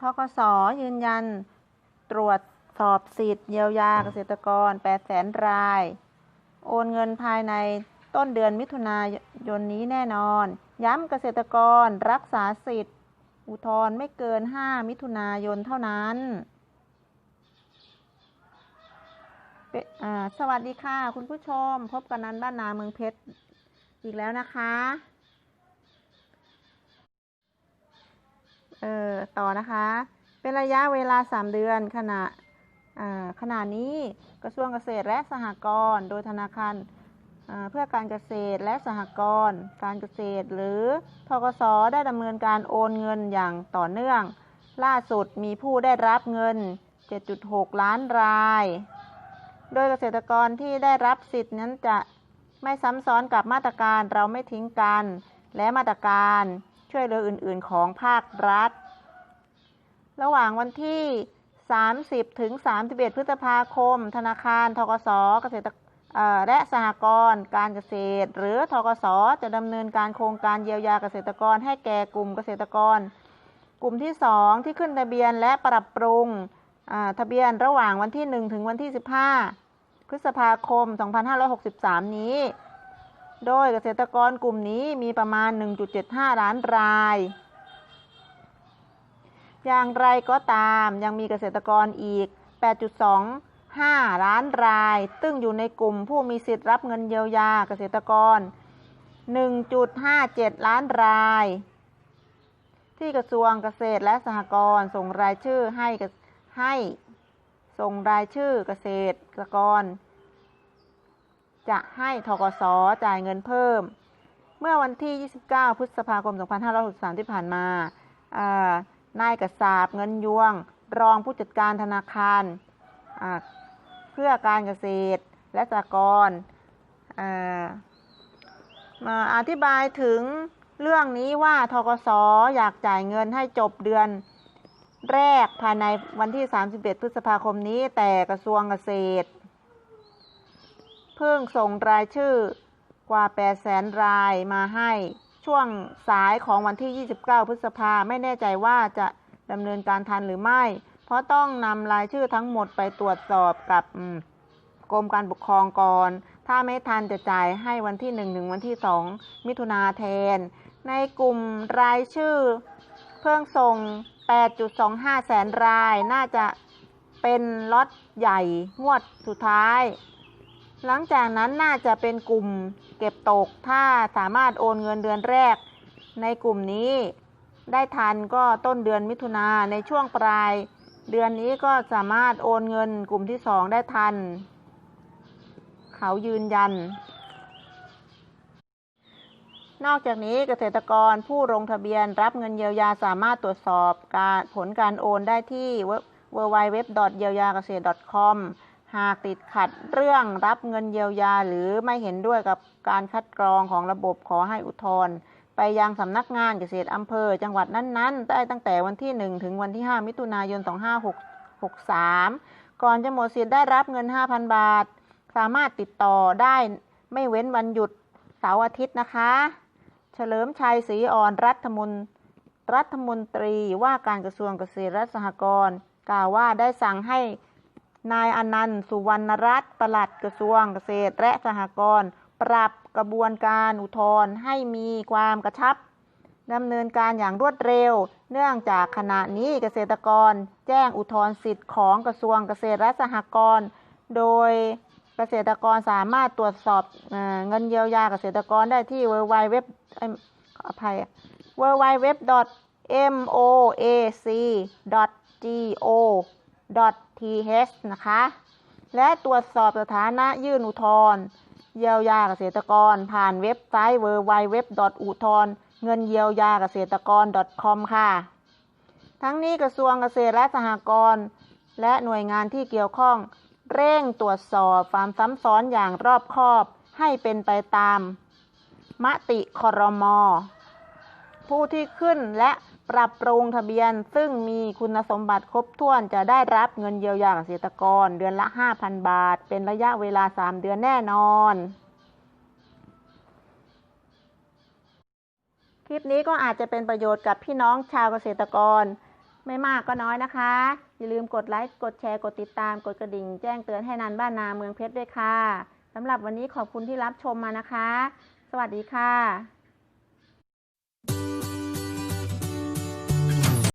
ทกสยืนยันตรวจสอบสิทธิ์เยียวยาเกษตรกร8แสนราย โอนเงินภายในต้นเดือนมิถุนายนนี้แน่นอน ย้ำเกษตรกรรักษาสิทธิ์ อุทธรณ์ไม่เกิน 5 มิถุนายนเท่านั้นเปอ่าสวัสดีค่ะ คุณผู้ชมพบกันนันบ้านนาเมืองเพชรอีกแล้วนะคะ เออต่อนะคะ เป็นระยะเวลา 3 เดือนขณะอ่าขณะนี้กระทรวงเกษตรและสหกรณ์โดยธนาคารเพื่อการเกษตรและสหกรณ์การเกษตร หรือทกสได้ดำเนินการโอนเงินอย่างต่อเนื่อง ล่าสุดมีผู้ได้รับเงิน 7.6 ล้านราย โดยเกษตรกรที่ได้รับสิทธิ์นั้นจะไม่ซ้ำซ้อนกับมาตรการเราไม่ทิ้งกัน และมาตรการ ช่วยเหลืออื่น ๆ ของภาครัฐ ระหว่างวันที่ 30 ถึง 31 พฤษภาคม ธนาคารทกสเกษตรและสหกรณ์การเกษตร หรือทกสจะดำเนินการโครงการเยียวยาเกษตรกรให้แก่กลุ่มเกษตรกร กลุ่มที่ 2 ที่ขึ้นทะเบียนและปรับปรุงทะเบียนระหว่างวันที่ 1 ถึงวันที่ 15 พฤษภาคม 2563 นี้ โดยเกษตรกรกลุ่มนี้มีประมาณ 1.75 ล้านราย อย่างไรก็ตามยังมีเกษตรกรอีก 8.25 ล้านราย ซึ่งอยู่ในกลุ่มผู้มีสิทธิ์รับเงินเยียวยาเกษตรกร 1.57 ล้านราย ที่กระทรวงเกษตรและสหกรณ์ส่งรายชื่อให้ให้ส่งรายชื่อเกษตรกร จะให้ทกสจ่ายเงินเพิ่ม เมื่อวันที่ 29 พฤษภาคม 2563 ที่ผ่านมาานายกษาบเงินยวง รองผู้จัดการธนาคารเพื่อการเกษตรและสหกรณ์มาอธิบายถึงเรื่องนี้ว่าทกสอยากจ่ายเงินให้จบเดือนแรกภายในวันที่ 31 พฤษภาคมนี้ แต่กระทรวงเกษตร พิ่งส่งรายชื่อกว่า8แสนรายมาให้ ช่วงสายของวันที่ 29 พฤษภาไม่แน่ใจว่าจะดำเนินการทันหรือไม่ เพราะต้องนำรายชื่อทั้งหมดไปตรวจสอบกับกรมการปกครองก่อน ถ้าไม่ทันจะจ่ายให้วันที่1ถึงวันที่ 2 มิถุนาแทน ในกลุ่มรายชื่อ เพิ่งส่ง 8.25 แสนราย น่าจะเป็นล็อตใหญ่งวดสุดท้าย หลังจากนั้นน่าจะเป็นกลุ่มเก็บตก ถ้าสามารถโอนเงินเดือนแรก ในกลุ่มนี้ได้ทันก็ต้นเดือนมิถุนาในช่วงปลาย เดือนนี้ก็สามารถโอนเงินกลุ่มที่สองได้ทัน เขายืนยัน นอกจากนี้เกษตรกรผู้ลงทะเบียนรับเงินเยียวยาสามารถตรวจสอบการผลการโอนได้ที่ www. เยียวยาเกษตร .com หากติดขัดเรื่องรับเงินเยียวยาหรือไม่เห็นด้วยกับการคัดกรองของระบบขอให้อุทธรณ์ไปยังสำนักงานเกษตรอำเภอ จังหวัดนั้นๆ ได้ตั้งแต่วันที่ 1 ถึงวันที่ 5 มิถุนายน 2563 ก่อนจะหมดสิทธิ์ได้รับเงิน 5,000 บาท สามารถติดต่อได้ไม่เว้นวันหยุดเสาร์อาทิตย์นะคะ เฉลิมชัยศรีอ่อนรัฐมนรัฐมนตรีว่าการกระทรวงเกษตรและสหกรณ์กล่าวว่าได้สั่งให้ นายอนันต์สุวรรณรัตน์ปลัดกระทรวงเกษตรและสหกรณ์ปรับกระบวนการอุทธรณ์ให้มีความกระชับดำเนินการอย่างรวดเร็ว เนื่องจากขณะนี้เกษตรกรแจ้งอุทธรณ์สิทธิ์ของกระทรวงเกษตรและสหกรณ์โดยเกษตรกรสามารถตรวจสอบเงินเยียวยาเกษตรกรได้ที่ www เอิ่มขออภัย www moac g o th นะคะ และตรวจสอบสถานะยื่นอุทธรณ์เยียวยาเกษตรกร ผ่านเว็บไซต์ www. อุทธรณ์เงินเยียวยาเกษตรกร .com ค่ะ ทั้งนี้กระทรวงเกษตรและสหกรณ์และหน่วยงานที่เกี่ยวข้อง เร่งตรวจสอบความซ้ำซ้อนอย่างรอบคอบให้เป็นไปตาม มติคอรมอผู้ที่ขึ้นและ ปรับปรุงทะเบียน ซึ่งมีคุณสมบัติครบถ้วนจะได้รับเงินเยียวยาเกษตรกรเดือนละ 5,000 บาท เป็นระยะเวลา 3 เดือนแน่นอน คลิปนี้ก็อาจจะเป็นประโยชน์กับพี่น้องชาวเกษตรกร ไม่มากก็น้อยนะคะ อย่าลืมกดไลค์กดแชร์กดติดตามกดกระดิ่ง แจ้งเตือนให้นันบ้านนาเมืองเพชรด้วยค่ะสำหรับวันนี้ขอบคุณที่รับชมมานะคะ สวัสดีค่ะ